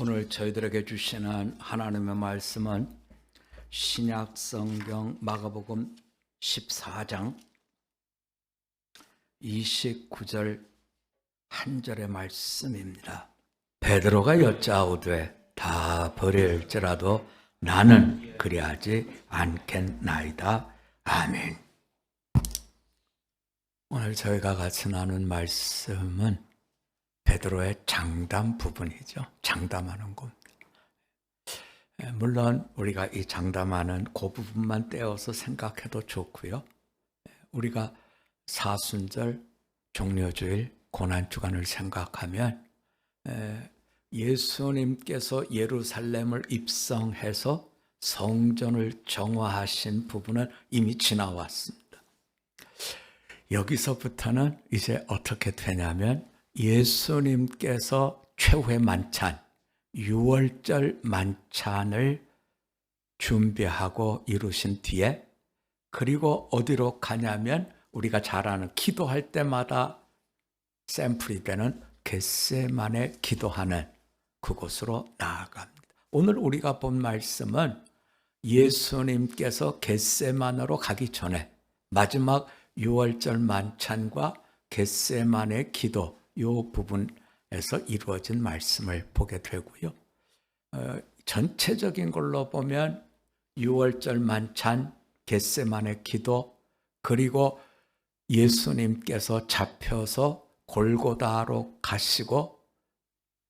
오늘 저희들에게 주시는 하나님의 말씀은 신약 성경 마가복음 14장 29절 한 절의 말씀입니다. 베드로가 여짜오되 다 버릴지라도 나는 그리하지 않겠나이다. 아멘. 오늘 저희가 같이 나눈 말씀은 베드로의 장담 부분이죠. 장담하는 겁니다. 예, 물론 우리가 이 장담하는 그 부분만 떼어서 생각해도 좋고요. 예, 우리가 사순절, 종려주일, 고난주간을 생각하면 예, 예수님께서 예루살렘을 입성해서 성전을 정화하신 부분은 이미 지나왔습니다. 여기서부터는 이제 어떻게 되냐면 예수님께서 최후의 만찬, 6월절 만찬을 준비하고 이루신 뒤에 그리고 어디로 가냐면 우리가 잘 아는 기도할 때마다 샘플이 되는 겟세만에 기도하는 그곳으로 나아갑니다. 오늘 우리가 본 말씀은 예수님께서 겟세만으로 가기 전에 마지막 6월절 만찬과 겟세만의 기도 요 부분에서 이루어진 말씀을 보게 되고요. 어, 전체적인 걸로 보면 6월절 만찬, 겟세만의 기도, 그리고 예수님께서 잡혀서 골고다로 가시고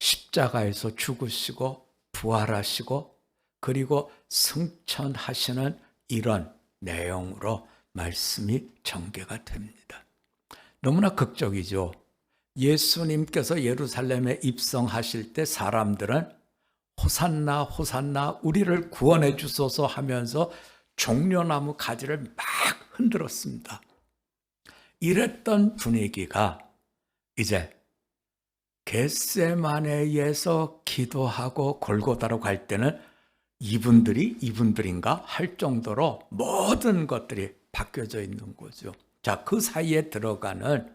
십자가에서 죽으시고 부활하시고 그리고 승천하시는 이런 내용으로 말씀이 전개가 됩니다. 너무나 극적이죠. 예수님께서 예루살렘에 입성하실 때 사람들은 호산나 호산나 우리를 구원해 주소서 하면서 종려나무 가지를 막 흔들었습니다. 이랬던 분위기가 이제 겟세마네에서 기도하고 골고다로 갈 때는 이분들이 이분들인가 할 정도로 모든 것들이 바뀌어져 있는 거죠. 자, 그 사이에 들어가는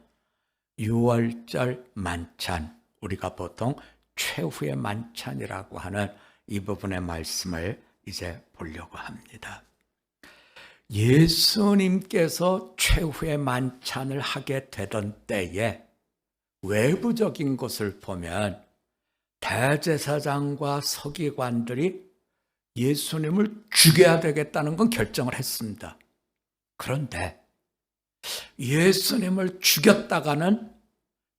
6월절 만찬, 우리가 보통 최후의 만찬이라고 하는 이 부분의 말씀을 이제 보려고 합니다. 예수님께서 최후의 만찬을 하게 되던 때에 외부적인 것을 보면 대제사장과 서기관들이 예수님을 죽여야 되겠다는 건 결정을 했습니다. 그런데 예수님을 죽였다가는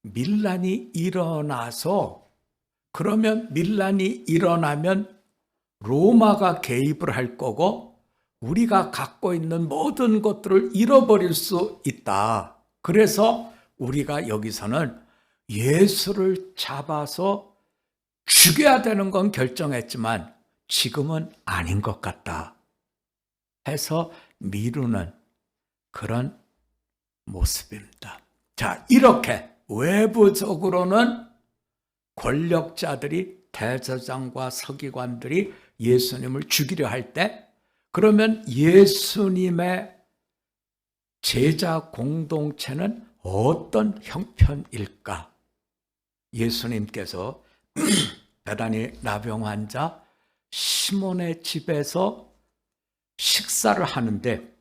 밀란이 일어나서 그러면 밀란이 일어나면 로마가 개입을 할 거고 우리가 갖고 있는 모든 것들을 잃어버릴 수 있다. 그래서 우리가 여기서는 예수를 잡아서 죽여야 되는 건 결정했지만 지금은 아닌 것 같다. 해서 미루는 그런 모습입니다. 자, 이렇게 외부적으로는 권력자들이 대제장과 서기관들이 예수님을 죽이려 할 때 그러면 예수님의 제자 공동체는 어떤 형편일까? 예수님께서 대단히 나병 환자 시몬의 집에서 식사를 하는데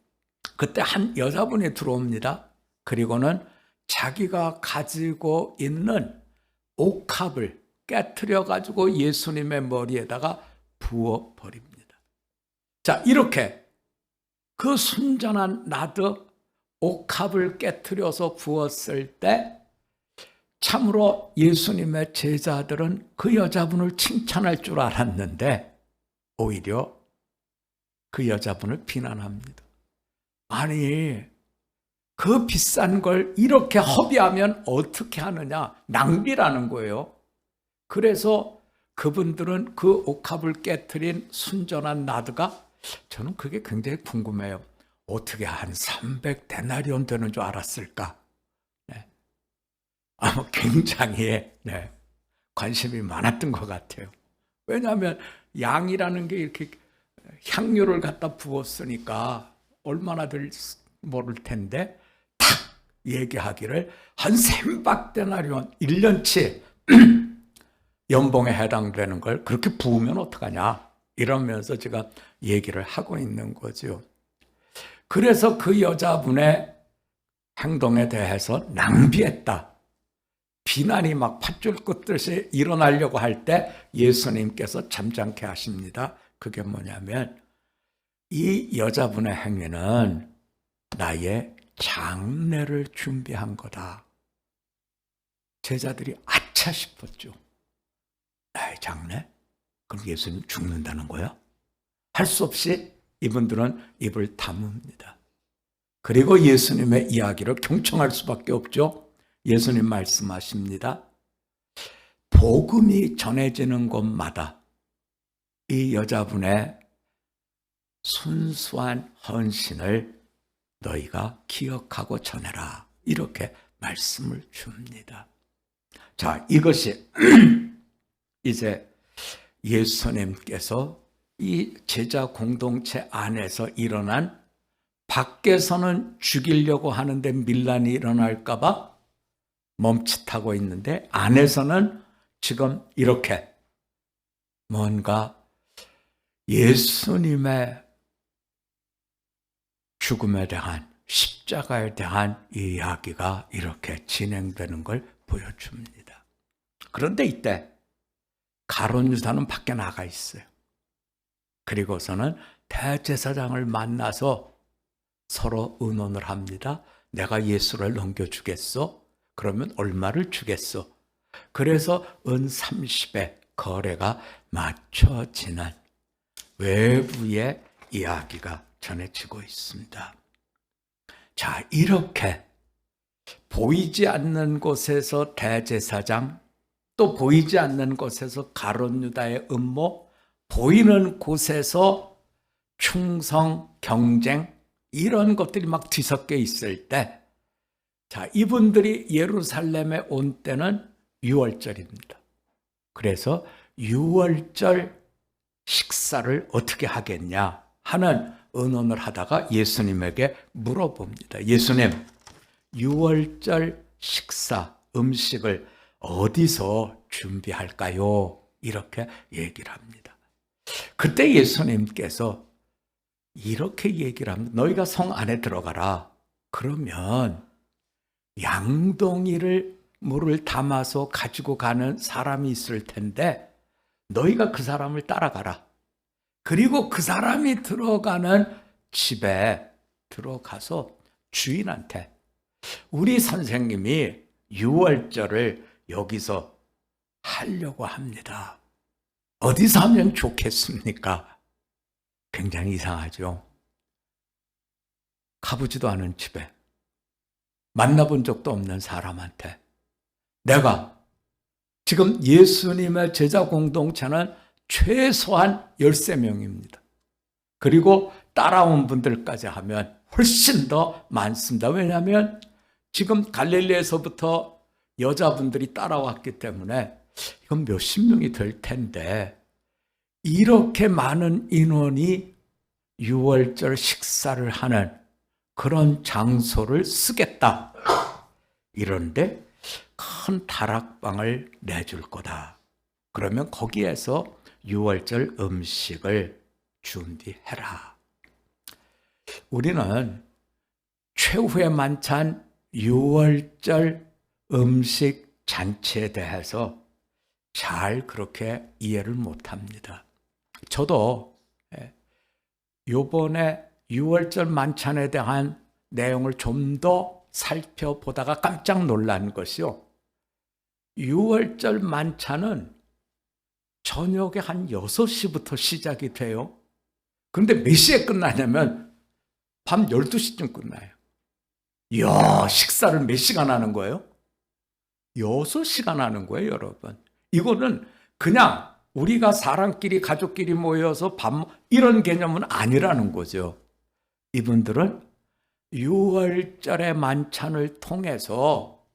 그때 한 여자분이 들어옵니다. 그리고는 자기가 가지고 있는 옥합을 깨뜨려 가지고 예수님의 머리에다가 부어 버립니다. 자, 이렇게 그 순전한 나드 옥합을 깨뜨려서 부었을 때 참으로 예수님의 제자들은 그 여자분을 칭찬할 줄 알았는데 오히려 그 여자분을 비난합니다. 아니, 그 비싼 걸 이렇게 허비하면 어떻게 하느냐? 낭비라는 거예요. 그래서 그분들은 그 옥합을 깨뜨린 순전한 나드가 저는 그게 굉장히 궁금해요. 어떻게 한 300데나리온 되는 줄 알았을까? 네. 아마 굉장히 네, 관심이 많았던 것 같아요. 왜냐하면 양이라는 게 이렇게 향료를 갖다 부었으니까 얼마나 될 모를 텐데 탁 얘기하기를 한 셈박데나리온 1년치 연봉에 해당되는 걸 그렇게 부으면 어떡하냐 이러면서 제가 얘기를 하고 있는 거죠. 그래서 그 여자분의 행동에 대해서 낭비했다. 비난이 막 팥줄 꽂듯이 일어나려고 할 때 예수님께서 잠잠케 하십니다. 그게 뭐냐면 이 여자분의 행위는 나의 장례를 준비한 거다. 제자들이 아차 싶었죠. 나의 장례? 그럼 예수님 죽는다는 거야? 할 수 없이 이분들은 입을 다뭅니다. 그리고 예수님의 이야기를 경청할 수밖에 없죠. 예수님 말씀하십니다. 복음이 전해지는 곳마다 이 여자분의 순수한 헌신을 너희가 기억하고 전해라. 이렇게 말씀을 줍니다. 자, 이것이 이제 예수님께서 이 제자 공동체 안에서 일어난 밖에서는 죽이려고 하는데 밀란이 일어날까봐 멈칫하고 있는데 안에서는 지금 이렇게 뭔가 예수님의 죽음에 대한 십자가에 대한 이야기가 이렇게 진행되는 걸 보여줍니다. 그런데 이때 가론 유다는 밖에 나가 있어요. 그리고서는 대제사장을 만나서 서로 의논을 합니다. 내가 예수를 넘겨주겠어? 그러면 얼마를 주겠어? 그래서 은 30의 거래가 맞춰지는 외부의 이야기가 전해지고 있습니다. 자, 이렇게 보이지 않는 곳에서 대제사장, 또 보이지 않는 곳에서 가론 유다의 음모, 보이는 곳에서 충성, 경쟁, 이런 것들이 막 뒤섞여 있을 때, 자, 이분들이 예루살렘에 온 때는 6월절입니다. 그래서 6월절 식사를 어떻게 하겠냐 하는 의논을 하다가 예수님에게 물어봅니다. 예수님, 6월절 식사, 음식을 어디서 준비할까요? 이렇게 얘기를 합니다. 그때 예수님께서 이렇게 얘기를 합니다. 너희가 성 안에 들어가라. 그러면 양동이를 물을 담아서 가지고 가는 사람이 있을 텐데 너희가 그 사람을 따라가라. 그리고 그 사람이 들어가는 집에 들어가서 주인한테 우리 선생님이 6월절을 여기서 하려고 합니다. 어디서 하면 좋겠습니까? 굉장히 이상하죠. 가보지도 않은 집에 만나본 적도 없는 사람한테 내가 지금 예수님의 제자 공동체는 최소한 13명입니다. 그리고 따라온 분들까지 하면 훨씬 더 많습니다. 왜냐하면 지금 갈릴리에서부터 여자분들이 따라왔기 때문에 이건 몇십 명이 될 텐데 이렇게 많은 인원이 6월절 식사를 하는 그런 장소를 쓰겠다. 이런데 큰 다락방을 내줄 거다. 그러면 거기에서 6월절 음식을 준비해라. 우리는 최후의 만찬 6월절 음식 잔치에 대해서 잘 그렇게 이해를 못 합니다. 저도 예, 요번에 6월절 만찬에 대한 내용을 좀 더 살펴보다가 깜짝 놀란 것이요. 6월절 만찬은 저녁에 한 6시부터 시작이 돼요. 그런데 몇 시에 끝나냐면 밤 12시쯤 끝나요. 이야, 식사를 몇 시간 하는 거예요? 6시간 하는 거예요, 여러분. 이거는 그냥 우리가 사람끼리, 가족끼리 모여서 밥, 이런 개념은 아니라는 거죠. 이분들은 6월절의 만찬을 통해서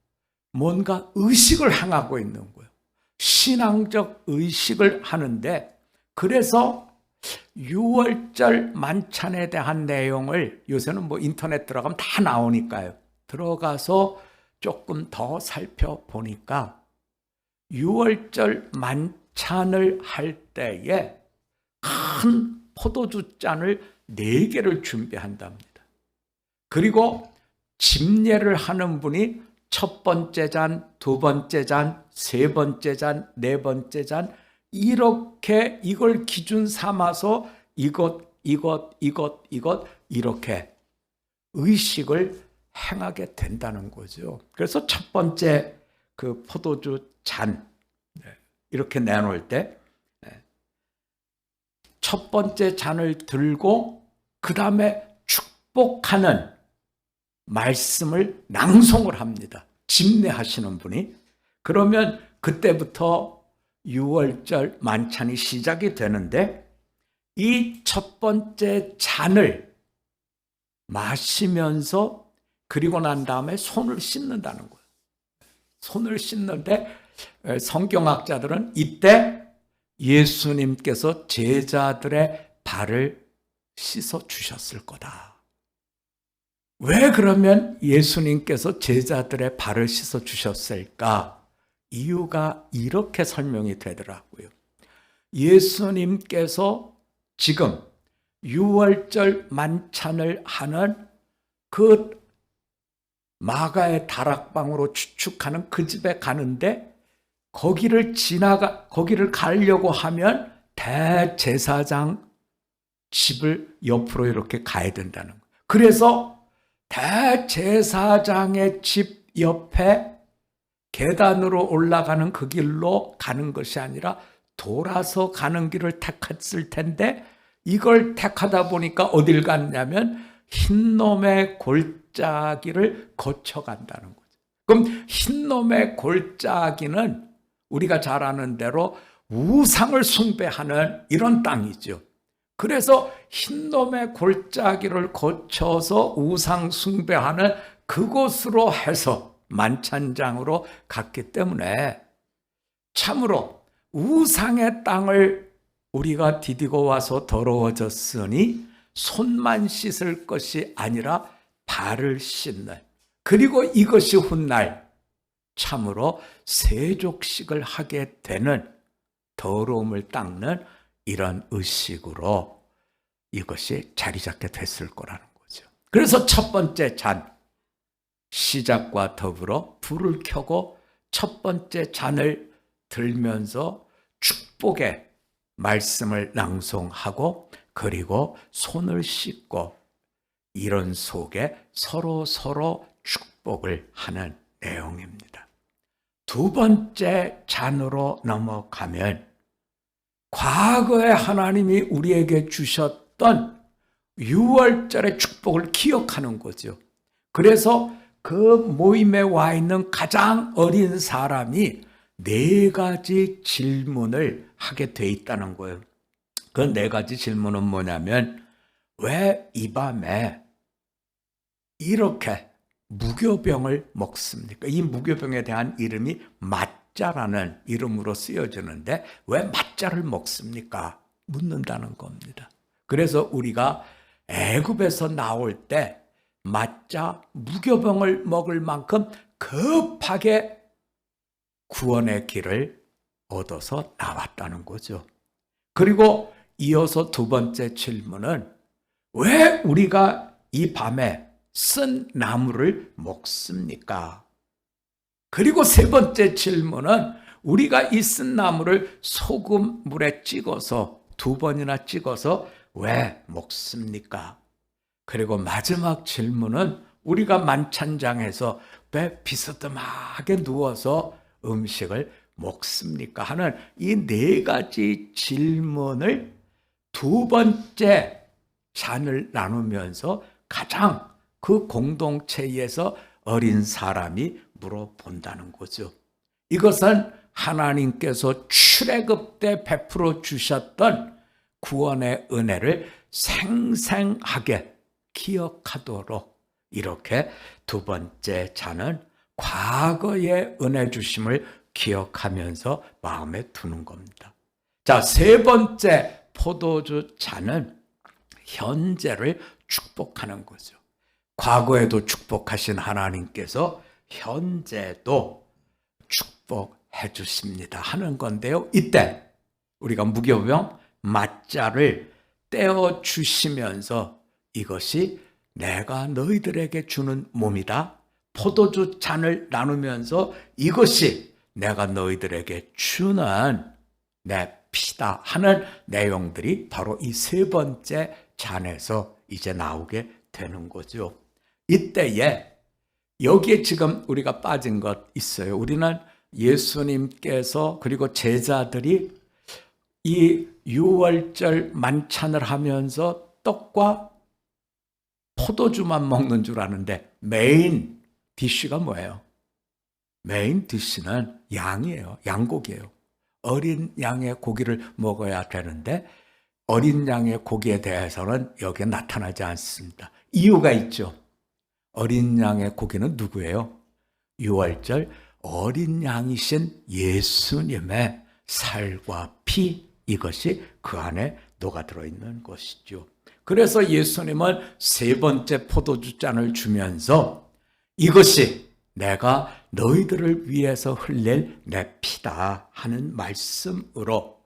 뭔가 의식을 행하고 있는 거예요. 신앙적 의식을 하는데 그래서 6월절 만찬에 대한 내용을 요새는 뭐 인터넷 들어가면 다 나오니까요. 들어가서 조금 더 살펴보니까 유월절 만찬을 할 때에 큰 포도주 잔을 네 개를 준비한답니다. 그리고 집례를 하는 분이 첫 번째 잔, 두 번째 잔, 세 번째 잔, 네 번째 잔 이렇게 이걸 기준 삼아서 이것 이것 이것 이것 이렇게 의식을 행하게 된다는 거죠. 그래서 첫 번째 그 포도주 잔 네, 이렇게 내놓을 때 첫 번째 잔을 들고 그 다음에 축복하는 말씀을 낭송을 합니다. 집례하시는 분이. 그러면 그때부터 6월절 만찬이 시작이 되는데 이 첫 번째 잔을 마시면서 그리고 난 다음에 손을 씻는다는 거예요. 손을 씻는데 성경학자들은 이때 예수님께서 제자들의 발을 씻어 주셨을 거다. 왜 그러면 예수님께서 제자들의 발을 씻어 주셨을까? 이유가 이렇게 설명이 되더라고요. 예수님께서 지금 6월절 만찬을 하는 그 마가의 다락방으로 추측하는 그 집에 가는데 거기를 지나가 거기를 가려고 하면 대제사장 집을 옆으로 이렇게 가야 된다는 거예요. 그래서 대제사장의 집 옆에 계단으로 올라가는 그 길로 가는 것이 아니라 돌아서 가는 길을 택했을 텐데 이걸 택하다 보니까 어딜 갔냐면 흰놈의 골짜기를 거쳐간다는 거죠. 그럼 흰놈의 골짜기는 우리가 잘 아는 대로 우상을 숭배하는 이런 땅이죠. 그래서 흰놈의 골짜기를 거쳐서 우상 숭배하는 그곳으로 해서 만찬장으로 갔기 때문에 참으로 우상의 땅을 우리가 디디고 와서 더러워졌으니 손만 씻을 것이 아니라 발을 씻는. 그리고 이것이 훗날 참으로 세족식을 하게 되는 더러움을 닦는 이런 의식으로 이것이 자리 잡게 됐을 거라는 거죠. 그래서 첫 번째 잔 시작과 더불어 불을 켜고 첫 번째 잔을 들면서 축복의 말씀을 낭송하고 그리고 손을 씻고 이런 속에 서로 서로 축복을 하는 내용입니다. 두 번째 잔으로 넘어가면 과거에 하나님이 우리에게 주셨던 6월절의 축복을 기억하는 거죠. 그래서 그 모임에 와 있는 가장 어린 사람이 네 가지 질문을 하게 돼 있다는 거예요. 그 네 가지 질문은 뭐냐면 왜 이 밤에 이렇게 무교병을 먹습니까? 이 무교병에 대한 이름이 맞자라는 이름으로 쓰여지는데 왜 맞자를 먹습니까? 묻는다는 겁니다. 그래서 우리가 애굽에서 나올 때 맞자 무교병을 먹을 만큼 급하게 구원의 길을 얻어서 나왔다는 거죠. 그리고 이어서 두 번째 질문은 왜 우리가 이 밤에 쓴 나무를 먹습니까? 그리고 세 번째 질문은 우리가 이 쓴 나무를 소금 물에 찍어서 두 번이나 찍어서 왜 먹습니까? 그리고 마지막 질문은 우리가 만찬장에서 왜 비스듬하게 누워서 음식을 먹습니까? 하는 이 네 가지 질문을 두 번째 잔을 나누면서 가장 그 공동체에서 어린 사람이 물어본다는 거죠. 이것은 하나님께서 출애굽 때 베풀어 주셨던 구원의 은혜를 생생하게 기억하도록 이렇게 두 번째 잔은 과거의 은혜 주심을 기억하면서 마음에 두는 겁니다. 자, 세 번째 포도주 잔은 현재를 축복하는 거죠. 과거에도 축복하신 하나님께서 현재도 해 주십니다. 하는 건데요. 이때 우리가 무교병 맞자를 떼어 주시면서 이것이 내가 너희들에게 주는 몸이다. 포도주 잔을 나누면서 이것이 내가 너희들에게 주는 내 피다 하는 내용들이 바로 이 세 번째 잔에서 이제 나오게 되는 거죠. 이때에 여기에 지금 우리가 빠진 것 있어요. 우리는 예수님께서 그리고 제자들이 이 유월절 만찬을 하면서 떡과 포도주만 먹는 줄 아는데 메인 디쉬가 뭐예요? 메인 디쉬는 양이에요. 양고기예요. 어린 양의 고기를 먹어야 되는데 어린 양의 고기에 대해서는 여기에 나타나지 않습니다. 이유가 있죠. 어린 양의 고기는 누구예요? 유월절 어린 양이신 예수님의 살과 피 이것이 그 안에 녹아들어 있는 것이죠. 그래서 예수님은 세 번째 포도주 잔을 주면서 이것이 내가 너희들을 위해서 흘릴 내 피다 하는 말씀으로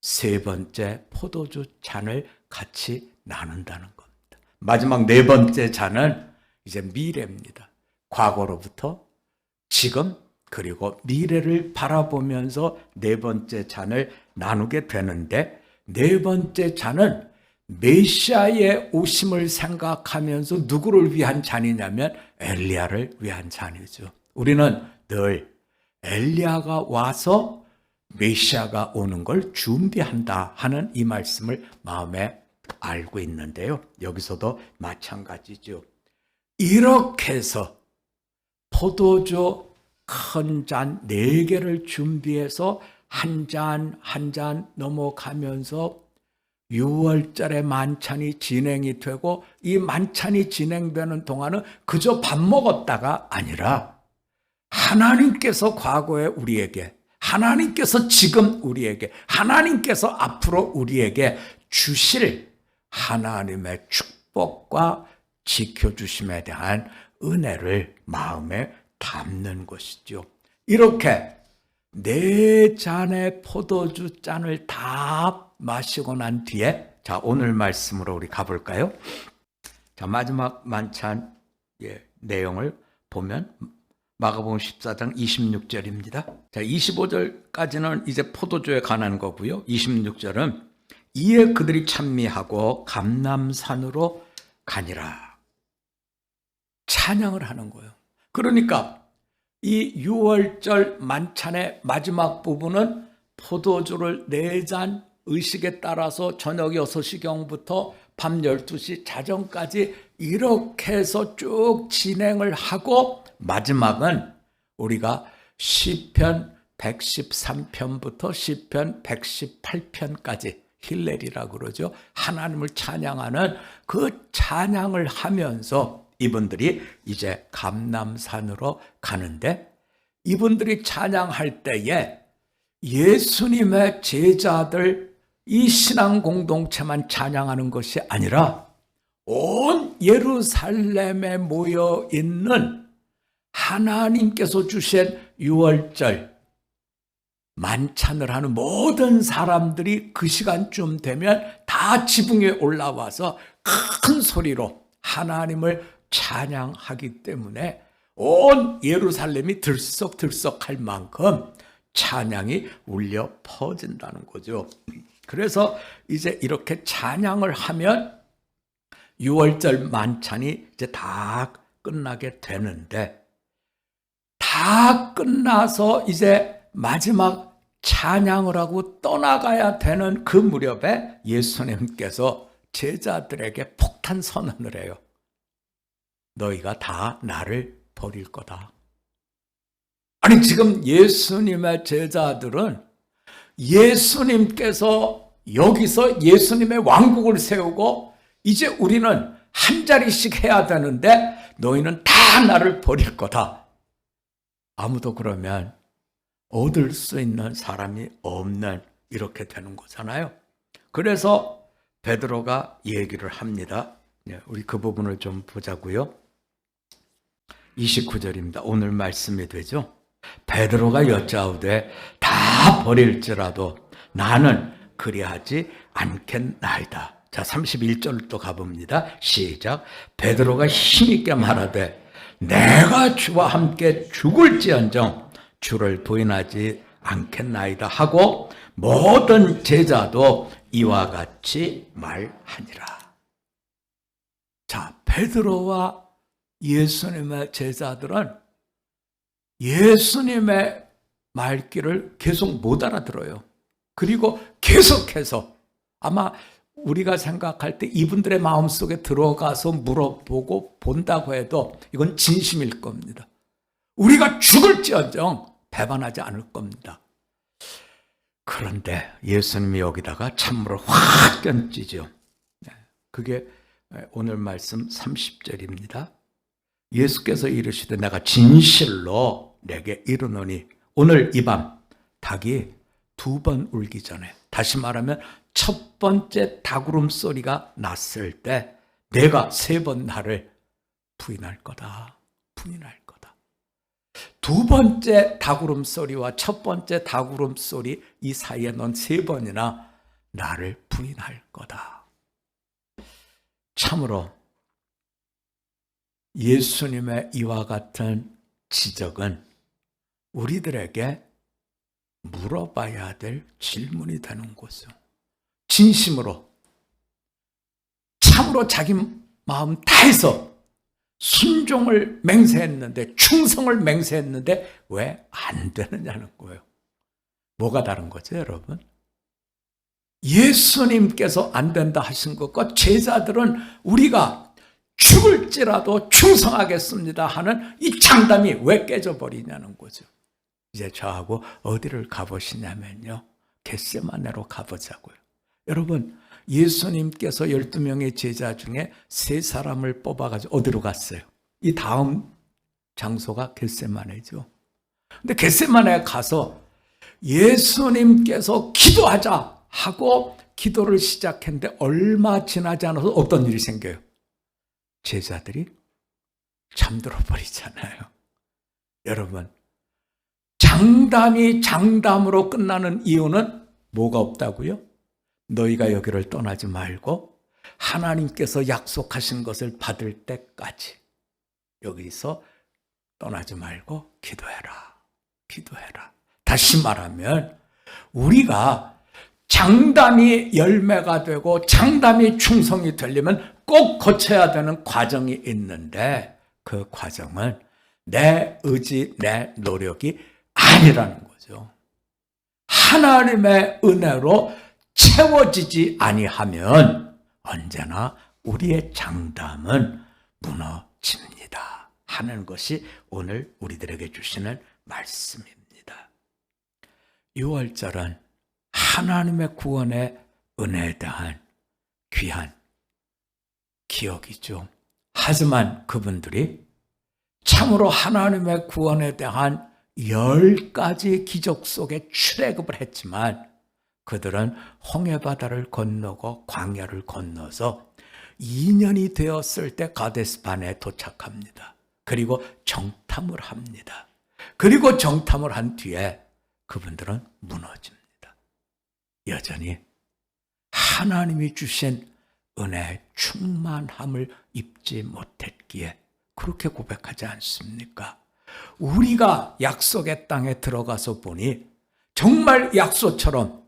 세 번째 포도주 잔을 같이 나눈다는 겁니다. 마지막 네 번째 잔은 이제 미래입니다. 과거로부터 지금 그리고 미래를 바라보면서 네 번째 잔을 나누게 되는데 네 번째 잔은 메시아의 오심을 생각하면서 누구를 위한 잔이냐면 엘리야를 위한 잔이죠. 우리는 늘 엘리야가 와서 메시아가 오는 걸 준비한다 하는 이 말씀을 마음에 알고 있는데요. 여기서도 마찬가지죠. 이렇게 해서 포도주 큰 잔 네 개를 준비해서 한 잔 한 잔 넘어가면서 6월절에 만찬이 진행이 되고 이 만찬이 진행되는 동안은 그저 밥 먹었다가 아니라 하나님께서 과거에 우리에게 하나님께서 지금 우리에게 하나님께서 앞으로 우리에게 주실 하나님의 축복과 지켜주심에 대한 은혜를 마음에 담는 것이죠. 이렇게 네 잔의 포도주 잔을 다 마시고 난 뒤에 자 오늘 말씀으로 우리 가볼까요? 자 마지막 만찬 예, 내용을 보면 마가복음 14장 26절입니다. 자 25절까지는 이제 포도주에 관한 거고요. 26절은 이에 그들이 찬미하고 감남산으로 가니라. 찬양을 하는 거예요. 그러니까 이 6월절 만찬의 마지막 부분은 포도주를 네 잔 의식에 따라서 저녁 6시경부터 밤 12시 자정까지 이렇게 해서 쭉 진행을 하고 마지막은 우리가 시편 113편부터 시편 118편까지 힐렐이라고 그러죠. 하나님을 찬양하는 그 찬양을 하면서 이분들이 이제 감남산으로 가는데 이분들이 찬양할 때에 예수님의 제자들 이 신앙 공동체만 찬양하는 것이 아니라 온 예루살렘에 모여 있는 하나님께서 주신 유월절 만찬을 하는 모든 사람들이 그 시간쯤 되면 다 지붕에 올라와서 큰 소리로 하나님을 찬양하기 때문에 온 예루살렘이 들썩들썩할 만큼 찬양이 울려 퍼진다는 거죠. 그래서 이제 이렇게 찬양을 하면 6월절 만찬이 이제 다 끝나게 되는데 다 끝나서 이제 마지막 찬양을 하고 떠나가야 되는 그 무렵에 예수님께서 제자들에게 폭탄 선언을 해요. 너희가 다 나를 버릴 거다. 아니, 지금 예수님의 제자들은 예수님께서 여기서 예수님의 왕국을 세우고 이제 우리는 한 자리씩 해야 되는데 너희는 다 나를 버릴 거다. 아무도 그러면 얻을 수 있는 사람이 없는 이렇게 되는 거잖아요. 그래서 베드로가 얘기를 합니다. 네, 우리 그 부분을 좀 보자고요. 29절입니다. 오늘 말씀이 되죠. 베드로가 여짜오되 다 버릴지라도 나는 그리하지 않겠나이다. 자, 31절 또 가봅니다. 시작. 베드로가 힘있게 말하되 내가 주와 함께 죽을지언정 주를 부인하지 않겠나이다 하고 모든 제자도 이와 같이 말하니라. 자, 베드로와 예수님의 제자들은 예수님의 말귀를 계속 못 알아들어요. 그리고 계속해서 아마 우리가 생각할 때 이분들의 마음속에 들어가서 물어보고 본다고 해도 이건 진심일 겁니다. 우리가 죽을지언정 배반하지 않을 겁니다. 그런데 예수님이 여기다가 참으로 확 던지죠. 네, 그게 오늘 말씀 30절입니다. 예수께서 이르시되 내가 진실로 내게 이르노니 오늘 이 밤 닭이 두 번 울기 전에 다시 말하면 첫 번째 닭울음 소리가 났을 때 내가 세 번 나를 부인할 거다. 부인할 거다. 두 번째 닭울음 소리와 첫 번째 닭울음 소리 이 사이에 넌 세 번이나 나를 부인할 거다. 참으로 예수님의 이와 같은 지적은 우리들에게 물어봐야 될 질문이 되는 것이요. 진심으로, 참으로 자기 마음 다해서 순종을 맹세했는데, 충성을 맹세했는데, 왜 안 되느냐는 거예요. 뭐가 다른 거죠, 여러분? 예수님께서 안 된다 하신 것과 제자들은 우리가 죽을지라도 충성하겠습니다 하는 이 장담이 왜 깨져버리냐는 거죠. 이제 저하고 어디를 가보시냐면요. 겟세마네로 가보자고요. 여러분, 예수님께서 12명의 제자 중에 세 사람을 뽑아가지고 어디로 갔어요? 이 다음 장소가 겟세마네죠. 근데 겟세마네에 가서 예수님께서 기도하자 하고 기도를 시작했는데 얼마 지나지 않아서 어떤 일이 생겨요? 제자들이 잠들어 버리잖아요. 여러분, 장담이 장담으로 끝나는 이유는 뭐가 없다고요? 너희가 여기를 떠나지 말고 하나님께서 약속하신 것을 받을 때까지 여기서 떠나지 말고 기도해라. 기도해라. 다시 말하면 우리가 장담이 열매가 되고 장담이 충성이 되려면 꼭 거쳐야 되는 과정이 있는데 그 과정은 내 의지, 내 노력이 아니라는 거죠. 하나님의 은혜로 채워지지 아니하면 언제나 우리의 장담은 무너집니다. 하는 것이 오늘 우리들에게 주시는 말씀입니다. 6월절은 하나님의 구원의 은혜에 대한 귀한 기억이죠. 하지만 그분들이 참으로 하나님의 구원에 대한 열 가지 기적 속에 출애굽을 했지만 그들은 홍해바다를 건너고 광야를 건너서 2년이 되었을 때 가데스반에 도착합니다. 그리고 정탐을 합니다. 그리고 정탐을 한 뒤에 그분들은 무너집니다. 여전히 하나님이 주신 은혜의 충만함을 입지 못했기에 그렇게 고백하지 않습니까? 우리가 약속의 땅에 들어가서 보니 정말 약속처럼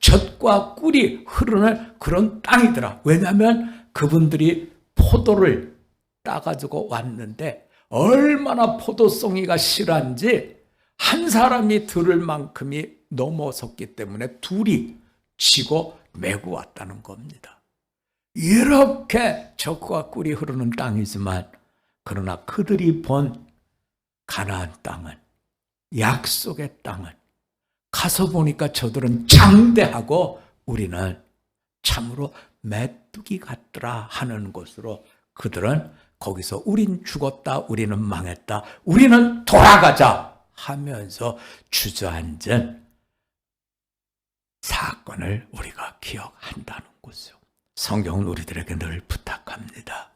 젖과 꿀이 흐르는 그런 땅이더라. 왜냐하면 그분들이 포도를 따가지고 왔는데 얼마나 포도송이가 실한지 한 사람이 들을 만큼이 넘어섰기 때문에 둘이 지고 메고 왔다는 겁니다. 이렇게 적과 꿀이 흐르는 땅이지만 그러나 그들이 본 가나안 땅은 약속의 땅은 가서 보니까 저들은 장대하고 우리는 참으로 메뚜기 같더라 하는 것으로 그들은 거기서 우린 죽었다 우리는 망했다 우리는 돌아가자 하면서 주저앉은 사건을 우리가 기억한다는 거죠. 성경은 우리들에게 늘 부탁합니다.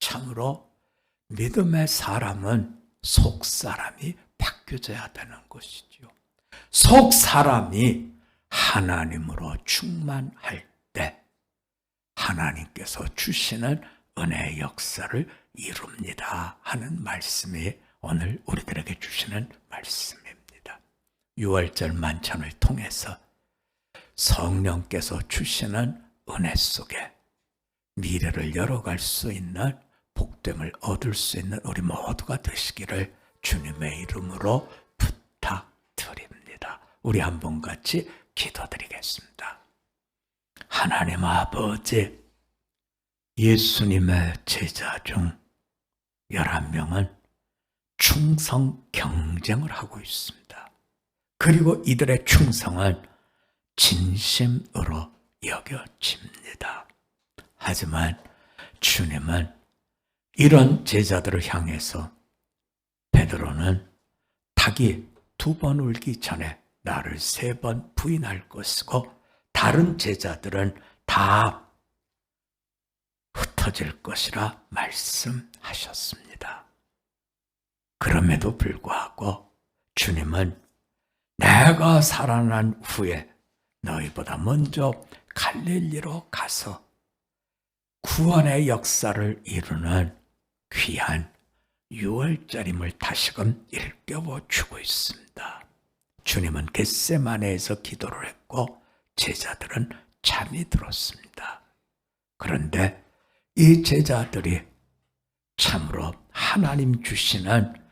참으로 믿음의 사람은 속 사람이 바뀌 바뀌어져야 되는 것이죠. 속 사람이 하나님으로 충만할 때 하나님께서 주시는 은혜의 역사를 이룹니다 하는 말씀이 오늘 우리들에게 주시는 말씀입니다. 6월절 만찬을 통해서 성령께서 주시는 은혜 속에 미래를 열어갈 수 있는 복됨을 얻을 수 있는 우리 모두가 되시기를 주님의 이름으로 부탁드립니다. 우리 한번 같이 기도드리겠습니다. 하나님 아버지, 예수님의 제자 중 11명은 충성 경쟁을 하고 있습니다. 그리고 이들의 충성은 진심으로 여겨집니다. 하지만 주님은 이런 제자들을 향해서 베드로는 닭이 두 번 울기 전에 나를 세 번 부인할 것이고 다른 제자들은 다 흩어질 것이라 말씀하셨습니다. 그럼에도 불구하고 주님은 내가 살아난 후에 너희보다 먼저 갈릴리로 가서 구원의 역사를 이루는 귀한 유월절임을 다시금 일깨워 주고 있습니다. 주님은 겟세마네에서 기도를 했고 제자들은 잠이 들었습니다. 그런데 이 제자들이 참으로 하나님 주시는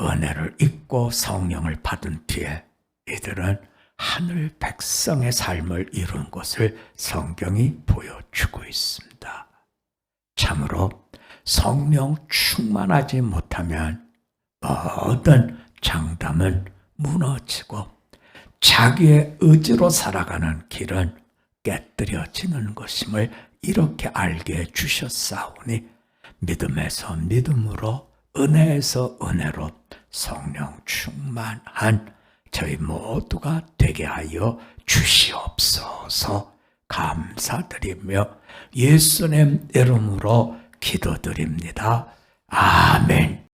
은혜를 잊고 성령을 받은 뒤에 이들은 하늘 백성의 삶을 이룬 것을 성경이 보여주고 있습니다. 참으로 성령 충만하지 못하면 모든 장담은 무너지고 자기의 의지로 살아가는 길은 깨뜨려지는 것임을 이렇게 알게 해주셨사오니 믿음에서 믿음으로 은혜에서 은혜로 성령 충만한 저희 모두가 되게 하여 주시옵소서 감사드리며 예수님 이름으로 기도드립니다. 아멘.